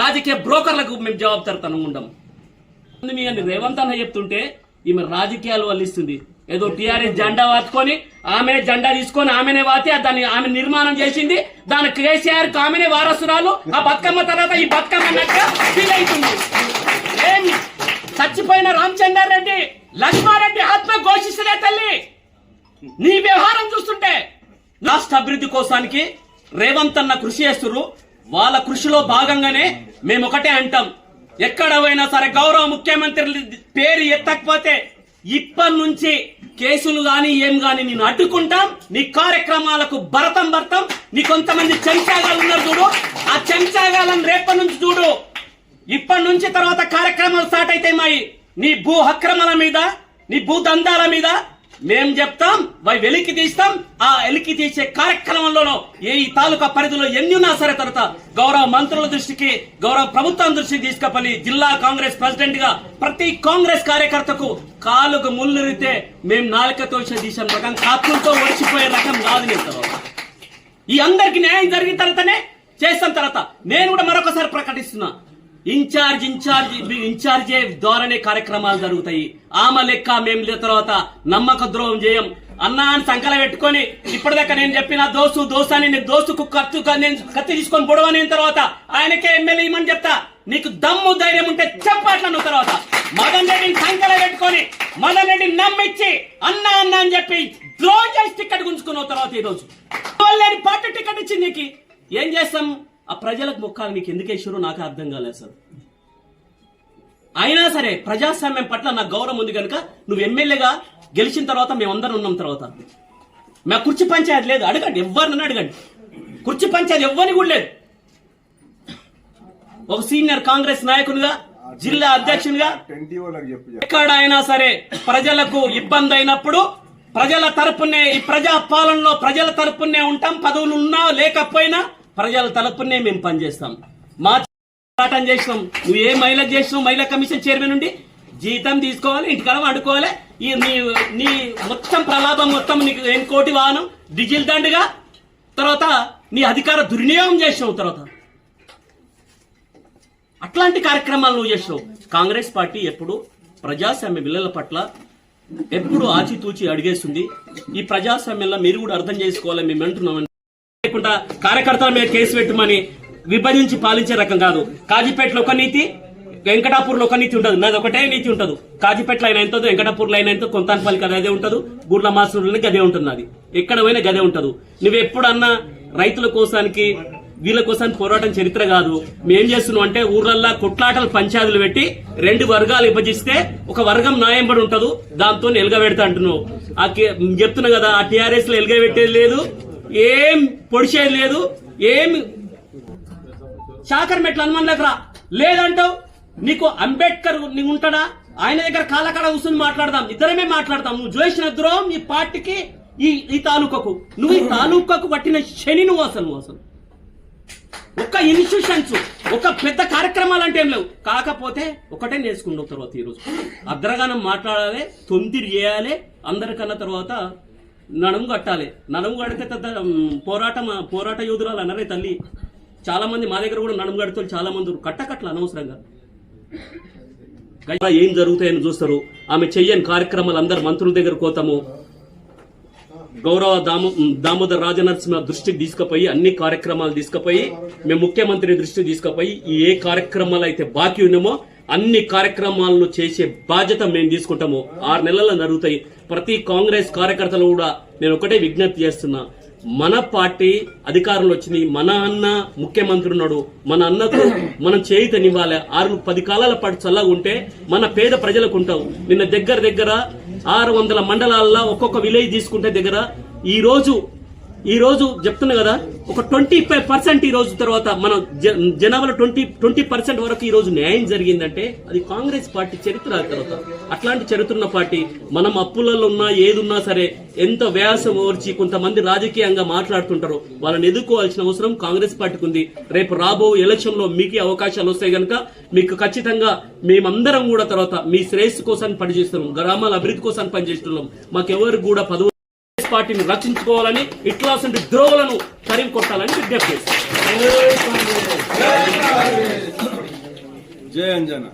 రాజకీయ బ్రోకర్లకు మేము జవాబుదారితనం ఉండం. మీ అని రేవంత్ అన్న చెప్తుంటే ఈమె రాజకీయాలు వల్లిస్తుంది. ఏదో టీఆర్ఎస్ జెండా వాతుకొని ఆమె జెండా తీసుకొని ఆమెనే వాతి దాన్ని ఆమె నిర్మాణం చేసింది. దాని కేసీఆర్ ఆమెనే వారసురాలు. ఆ బతుకమ్మ తర్వాత ఈ బతుకమ్మ అన్నట్టుగా ఫీల్ అవుతుంది చచ్చిపోయిన రామచంద్రారెడ్డి లక్ష్మారెడ్డి ఆత్మ ఘోషిస్తులే తల్లి. నీ వ్యవహారం చూస్తుంటే. రాష్ట్ర అభివృద్ధి కోసానికి రేవంత్ అన్న కృషి చేస్తున్నారు వాళ్ళ కృషిలో భాగంగానే మేము ఒకటే అంటాం. ఎక్కడ పోయినా సరే గౌరవ ముఖ్యమంత్రి పేరు ఎత్తకపోతే ఇప్పటి నుంచి కేసులు గాని ఏం గాని నేను అడ్డుకుంటాం. నీ కార్యక్రమాలకు భరతం భర్తం నీ కొంతమంది చెంచాగాలు ఉన్నారు చూడు. ఆ చెంచాగాలను రేపటి నుంచి చూడు. ఇప్పటి నుంచి తర్వాత కార్యక్రమాలు స్టార్ట్ అయితే మాయి. నీ భూ అక్రమాల మీద నీ భూ దందాల మీద మేం చెప్తాం వై వెలికి తీస్తాం ఆ వెలికి తీసే కార్యక్రమంలో ఏ ఈ తాలూకా పరిధిలో ఎన్ని ఉన్నా సరే తర్వాత గౌరవ మంత్రుల దృష్టికి గౌరవ ప్రభుత్వం దృష్టికి తీసుకపోయి జిల్లా కాంగ్రెస్ ప్రెసిడెంట్గా ప్రతి కాంగ్రెస్ కార్యకర్తకు కాలుకు ముళ్ళురితే మేం నాలుకతో తీసాం రకం కాపులతో ఒడిచిపోయే రకం కాదు నేను ఈ అందరికి న్యాయం జరిగిన తర్వాతనే చేస్తాం తర్వాత. నేను కూడా మరొకసారి ప్రకటిస్తున్నా. ఇన్ఛార్జ్ ఇన్ఛార్జ్ ఇన్ఛార్జే ద్వారానే కార్యక్రమాలు జరుగుతాయి. ఆమె లెక్క మేము తర్వాత నమ్మక ద్రోహం చేయం. అన్నా అని సంకల పెట్టుకొని ఇప్పటిదాకా నేను చెప్పిన దోస్తు దోస్తు అని నేను దోస్తుకు కత్తు నేను కత్తి తీసుకొని పొడవని తర్వాత ఆయనకే ఎమ్మెల్యే ఇమ్మని చెప్తా. నీకు దమ్ము ధైర్యం ఉంటే చెప్పట్లను తర్వాత. మదన్ రెడ్డిని సంకల పెట్టుకొని మదన్ రెడ్డిని నమ్మిచ్చి అన్నా అన్న అని చెప్పి ద్రోహం చేసి టికెట్ గుంజుకున్న తర్వాత ఈ రోజు లేని పార్టీ టికెట్ ఇచ్చింది నీకు. ఏం చేస్తాం? ఆ ప్రజలకు మొక్కాలి నీకు ఎందుకు వేసారో నాకు అర్థం కాలేదు సార్. అయినా సరే ప్రజాస్వామ్యం పట్ల నాకు గౌరవం ఉంది కనుక నువ్వు ఎమ్మెల్యేగా గెలిచిన తర్వాత మేమందరం ఉన్నాం తర్వాత. మా కుర్చీ పంచాయతీ లేదు అడగండి ఎవరినన్నా అడగండి. కుర్చీ పంచాయతీ ఎవ్వరిని కూడా లేదు. ఒక సీనియర్ కాంగ్రెస్ నాయకునిగా జిల్లా అధ్యక్షునిగా ఎక్కడ అయినా ఎక్కడైనా సరే ప్రజలకు ఇబ్బంది అయినప్పుడు ప్రజల తరపునే ఈ ప్రజా పాలనలో ప్రజల తరపునే ఉంటాం పదవులు ఉన్నా లేకపోయినా ప్రజల తలపునే మేము పనిచేస్తాం. మా పోరాటం చేసినాం. నువ్వు ఏ మహిళ చేసినావు? మహిళా కమిషన్ చైర్మన్ నుండి జీతం తీసుకోవాలి ఇంటికాడ వండుకోవాలి. ఈ నీ నీ మొత్తం ప్రలాభం మొత్తం నీకు ఏం కోటి వాహనం డిజిల్ దండుగా తర్వాత నీ అధికార దుర్వినియోగం చేసినావు తర్వాత. అట్లాంటి కార్యక్రమాలు నువ్వు చేసినావు. కాంగ్రెస్ పార్టీ ఎప్పుడు ప్రజాస్వామ్య బిల్లుల పట్ల ఎప్పుడు ఆచితూచి అడిగేస్తుంది. ఈ ప్రజాస్వామ్యంలో మీరు కూడా అర్థం చేసుకోవాలి మేము అంటున్నాం. లేకుండా కార్యకర్తల మీద కేసు పెట్టమని విభజించి పాలించే రకం కాదు. కాజీపేటలో ఒక నీతి వెంకటాపూర్లో ఒక నీతి ఉండదు. నాది ఒకటే నీతి ఉంటుంది కాజీపేటలో అయినా ఎంతో వెంకటాపూర్లో అయినా ఎంతో కొంతాన్పల్లికి అది అదే ఉంటదు. గుర్ల మాసూరులకి గదే ఉంటుంది అది ఎక్కడ పోయినా గదే ఉంటదు. నువ్వు ఎప్పుడన్నా రైతుల కోసానికి వీళ్ళ కోసం పోరాటం చరిత్ర కాదు. మేం చేస్తున్నాం అంటే ఊర్లల్లో కొట్లాటలు పంచాయతీలు పెట్టి రెండు వర్గాలు విభజిస్తే ఒక వర్గం న్యాయంబడి ఉంటదు. దాంతో ఎలుగబెడతా అంటున్నావు. ఆ కే- చెప్తున్నా కదా ఆ టీఆర్ఎస్లో ఎలుగబెట్టేది లేదు. ఏం పొడిచేది లేదు ఏం శాఖర్ మెట్ల హనుమాన్ రా. లేదంటావు? నీకు అంబేద్కర్ నీకు ఉంటాడా? ఆయన దగ్గర కాలకాడ కూర్చొని మాట్లాడదాం. ఇద్దరమే మాట్లాడతాం. నువ్వు చేసిన ద్రోహం ఈ పార్టీకి ఈ ఈ తాలూకాకు. నువ్వు ఈ తాలూకాకు పట్టిన శని నువ్వు అసలు నువ్వు అసలు. ఒక్క ఇన్స్టిట్యూషన్స్ ఒక పెద్ద కార్యక్రమాలు అంటే ఏం లేవు. కాకపోతే ఒకటే నేర్చుకుంటావు తర్వాత ఈరోజు. అగ్రగానం మాట్లాడాలి తొందిరి చేయాలి అందరికన్నా తర్వాత నడుము కట్టాలి. నడుము కడితే పోరాటం పోరాట యోధురాలు అన్నారే తల్లి. చాలా మంది మా దగ్గర కూడా నడుము కడుతూ చాలా మంది కట్టకట్ల అనవసరంగా. ఏం జరుగుతాయని చూస్తారు. ఆమె చెయ్యని కార్యక్రమాలు అందరు మంత్రుల దగ్గర కోతాము. గౌరవ దామో దామోదర్ రాజనరసింహ దృష్టికి తీసుకుపోయి అన్ని కార్యక్రమాలు తీసుకుపోయి మేము ముఖ్యమంత్రి దృష్టికి తీసుకుపోయి ఏ కార్యక్రమాలు అయితే బాకీ ఉన్నామో అన్ని కార్యక్రమాలను చేసే బాధ్యత మేము తీసుకుంటాము. ఆరు నెలలు జరుగుతాయి ప్రతి కాంగ్రెస్ కార్యకర్తలు కూడా నేను ఒకటే విజ్ఞప్తి చేస్తున్నా. మన పార్టీ అధికారంలో వచ్చింది. మన అన్న ముఖ్యమంత్రి ఉన్నాడు. మన అన్నతో మనం చేయితనివ్వాలి ఆరు పది కాలాల పాటు చల్లగా ఉంటే మన పేద ప్రజలకు ఉంటావు. నిన్న దగ్గర దగ్గర ఆరు వందల మండలాల్లో ఒక్కొక్క విలేజ్ తీసుకుంటే దగ్గర ఈ రోజు ఈ రోజు చెప్తున్నా కదా ఒక ట్వంటీ ఫైవ్ పర్సెంట్ ఈ రోజు తర్వాత మన జనాభాలో ట్వంటీ ట్వంటీ పర్సెంట్ వరకు ఈ రోజు న్యాయం జరిగిందంటే అది కాంగ్రెస్ పార్టీ చరిత్ర తర్వాత. అట్లాంటి చరిత్ర ఉన్న పార్టీ మనం అప్పులలో ఉన్నా ఏదున్నా సరే ఎంత వ్యాసం ఓర్చి కొంతమంది రాజకీయంగా మాట్లాడుతుంటారో వాళ్ళని ఎదుర్కోవాల్సిన అవసరం కాంగ్రెస్ పార్టీకి ఉంది. రేపు రాబో ఎలక్షన్లో మీకు అవకాశాలు వస్తాయి కనుక మీకు ఖచ్చితంగా మేమందరం కూడా తర్వాత మీ శ్రేయస్సు కోసం పనిచేస్తున్నాం. గ్రామాల అభివృద్ధి కోసం పనిచేస్తున్నాం. మాకెవరు కూడా పదవు పార్టీని రచించుకోవాలని ఇట్లా ద్రోవులను తరిమి కొట్టాలని విజ్ఞప్తి చేశారు. జయ అంజన.